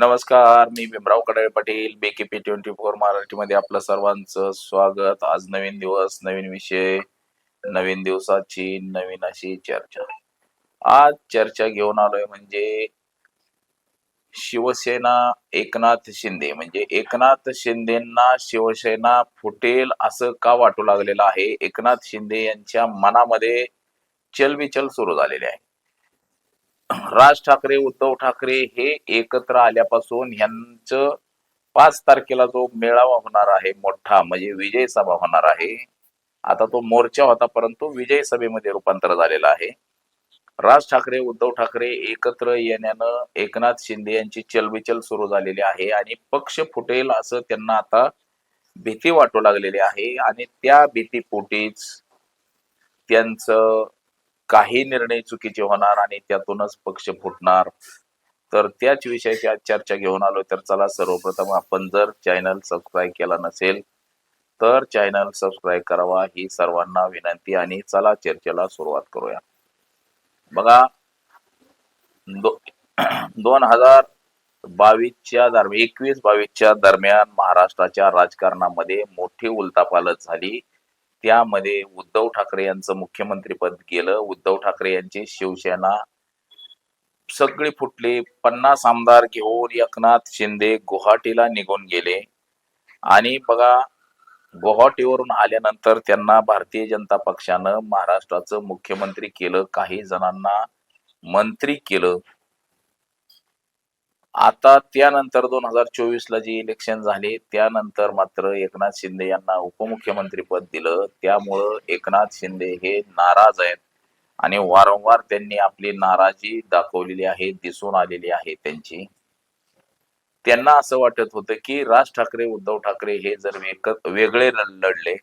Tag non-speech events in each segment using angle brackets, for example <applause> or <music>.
नमस्कार मी Bhimrao Kadale Patil BKP twenty four मराठीमध्ये आपलं सर्वांचं स्वागत. आज नवीन दिवस नवीन विषय नवीन दिवसाची नवीन अशी चर्चा. आज चर्चा घेऊन आलोय म्हणजे शिवसेना एकनाथ शिंदे. म्हणजे एकनाथ शिंदेना शिवसेना फुटेल असं का वाटू लागलेलं आहे? एकनाथ शिंदे यांच्या मनामध्ये चलबिचल सुरू झालेली आहे. राज ठाकरे उद्धव ठाकरे हे एकत्र आल्यापासून यांचं पाच तारखेला जो मेळावा होणार आहे मोठा म्हणजे विजय सभा होणार आहे. आता तो मोर्चा होता परंतु विजय सभेमध्ये रूपांतर झालेला आहे. राज ठाकरे उद्धव ठाकरे एकत्र येण्यानं एकनाथ शिंदे यांची चलबिचल सुरू झालेली आहे आणि पक्ष फुटेल असं त्यांना आता भीती वाटू लागलेली आहे. आणि त्या भीतीपोटीच त्यांचं काही निर्णय चुकीचे होणार आणि त्यातूनच पक्ष फुटणार. तर त्याच विषयाची आज चर्चा घेऊन आलो तर चला सर्वप्रथम आपण जर चॅनल सबस्क्राईब केला नसेल तर चॅनल सबस्क्राईब करावा. ही सर्वांना विनंती आणि चला चर्चेला सुरुवात करूया. बघा दो <clears throat> दोन हजार बावीसच्या दरम्यान एकवीस बावीसच्या दरम्यान महाराष्ट्राच्या राजकारणामध्ये मोठी उलथापालथ झाली. त्यामध्ये उद्धव ठाकरे यांचं मुख्यमंत्रीपद गेलं. उद्धव ठाकरे यांची शिवसेना सगळे फुटले. पन्नास आमदार घेऊन एकनाथ शिंदे गुवाहाटीला निघून गेले. आणि बघा गुवाहाटीवरून आल्यानंतर त्यांना भारतीय जनता पक्षानं महाराष्ट्राचं मुख्यमंत्री केलं काही जणांना मंत्री केलं. आता त्यानंतर दोन हजार चोवीस ला जे इलेक्शन झाले त्यानंतर मात्र एकनाथ शिंदे यांना उपमुख्यमंत्री पद दिलं. त्यामुळं एकनाथ शिंदे हे नाराज आहेत आणि वारंवार त्यांनी आपली नाराजी दाखवलेली आहे दिसून आलेली आहे त्यांची. त्यांना असं वाटत होतं की राज ठाकरे उद्धव ठाकरे हे जर वेगळे लढले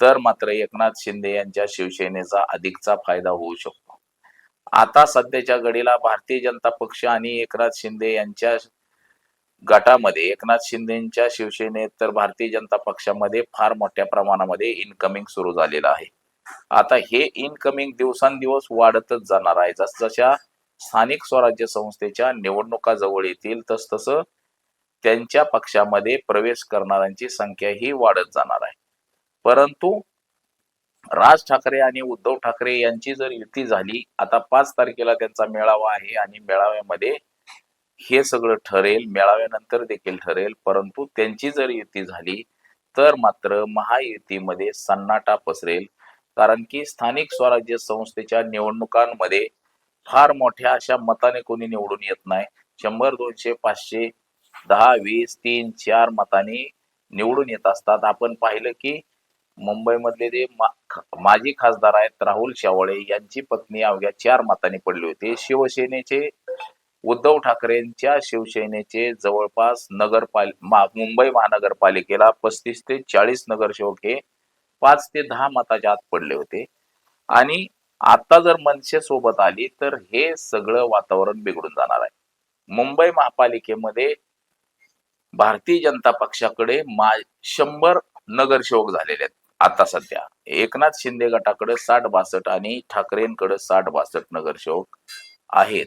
तर मात्र एकनाथ शिंदे यांच्या शिवसेनेचा अधिकचा फायदा होऊ शकतो. आता सध्याच्या घडीला भारतीय जनता पक्ष आणि एकनाथ शिंदे यांच्या गटामध्ये एकनाथ शिंदेच्या शिवसेनेत तर भारतीय जनता पक्षामध्ये फार मोठ्या प्रमाणामध्ये इनकमिंग सुरू झालेलं आहे. आता हे इनकमिंग दिवसांदिवस वाढतच जाणार आहे. जसजशा स्थानिक स्वराज्य संस्थेच्या निवडणुका जवळ येतील तस तसं त्यांच्या पक्षामध्ये प्रवेश करणाऱ्यांची संख्या ही वाढत जाणार आहे. परंतु राज ठाकरे आणि उद्धव ठाकरे यांची जर युती झाली आता पाच तारखेला त्यांचा मेळावा आहे आणि मेळाव्यामध्ये हे सगळं ठरेल मेळाव्यानंतर देखील ठरेल परंतु त्यांची जर युती झाली तर मात्र महायुतीमध्ये सन्नाटा पसरेल. कारण की स्थानिक स्वराज्य संस्थेच्या निवडणुकांमध्ये फार मोठ्या अशा मताने कोणी निवडून येत नाही. शंभर दोनशे पाचशे दहा वीस तीन चार मताने निवडून येत असतात. आपण पाहिलं की मुंबईमधले जे माजी खासदार आहेत राहुल शेवाळे यांची पत्नी अवघ्या चार मतांनी पडली होती. शिवसेनेचे उद्धव ठाकरेंच्या शिवसेनेचे जवळपास नगरपाल मा- मुंबई महानगरपालिकेला पस्तीस ते चाळीस नगरसेवक हे पाच ते दहा मताच्या आत पडले होते. आणि आता जर मनसे सोबत आली तर हे सगळं वातावरण बिघडून जाणार आहे. मुंबई महापालिकेमध्ये भारतीय जनता पक्षाकडे मा शंभर नगरसेवक झालेले आहेत. आता सध्या. एकनाथ शिंदे गटाकडे साठ बासष्ट आणि ठाकरेंकडे साठ बासष्ट नगरसेवक आहेत.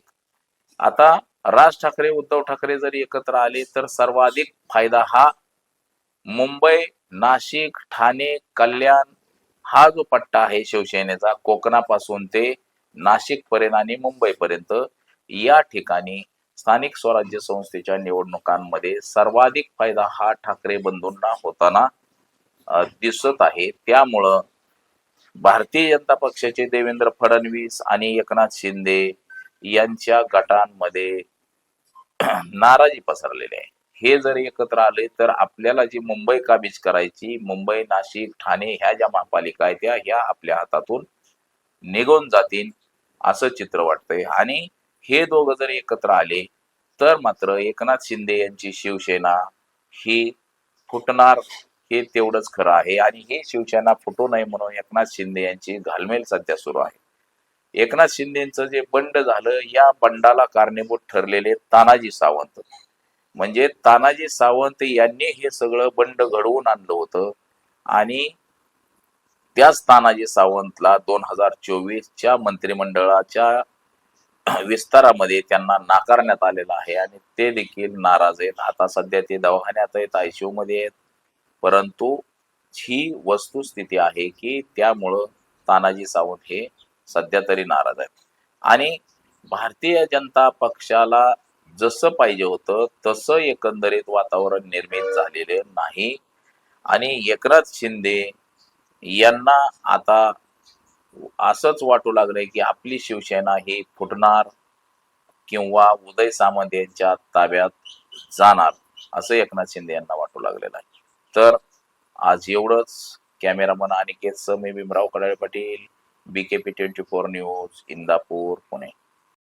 आता राज ठाकरे उद्धव ठाकरे जरी एकत्र आले तर सर्वाधिक फायदा हा मुंबई नाशिक ठाणे कल्याण हा जो पट्टा आहे शिवसेनेचा कोकणापासून ते नाशिक पर्यंत आणि मुंबई पर्यंत या ठिकाणी स्थानिक स्वराज्य संस्थेच्या निवडणुकांमध्ये सर्वाधिक फायदा हा ठाकरे बंधूंना होताना दिसत आहे. त्यामुळं भारतीय जनता पक्षाचे देवेंद्र फडणवीस आणि एकनाथ शिंदे यांच्या गटांमध्ये <clears throat> नाराजी पसरलेली आहे. हे जर एकत्र आले तर आपल्याला जी मुंबई काबीज करायची मुंबई नाशिक ठाणे ह्या ज्या महापालिका आहेत त्या ह्या आपल्या हातातून निघून जातील असं चित्र वाटतंय. आणि हे दोघं जर एकत्र आले तर मात्र एकनाथ शिंदे यांची शिवसेना ही फुटणार हे तेवढंच खरं आहे. आणि हे शिवसेना फुटू नये म्हणून एकनाथ शिंदे यांची घालमेल सध्या सुरू आहे. एकनाथ शिंदेचं जे बंड झालं या बंडाला कारणीभूत ठरलेले तानाजी सावंत. म्हणजे तानाजी सावंत यांनी हे सगळं बंड घडवून आणलं होतं. आणि त्याच तानाजी सावंतला दोन हजार चोवीसच्या मंत्रिमंडळाच्या विस्तारामध्ये त्यांना नाकारण्यात आलेलं आहे. आणि ते देखील नाराज आहेत. आता सध्या ते दवाखान्यात आहेत आयसीयू मध्ये आहेत. परंतु ही वस्तुस्थिती आहे की त्यामुळं तानाजी सावंत हे सध्या तरी नाराज आहेत. आणि भारतीय जनता पक्षाला जसं पाहिजे होतं तसं एकंदरीत वातावरण निर्मित झालेले नाही. आणि एकनाथ शिंदे यांना आता असंच वाटू लागलंय की आपली शिवसेना ही फुटणार किंवा उदय सामंत यांच्या ताब्यात जाणार असं एकनाथ शिंदे यांना वाटू लागलेलं आहे. तर आज एवढंच. कॅमेरामन अनिकेत मी Bhimrao Kadale Patil BKP twenty four news Indapur Pune.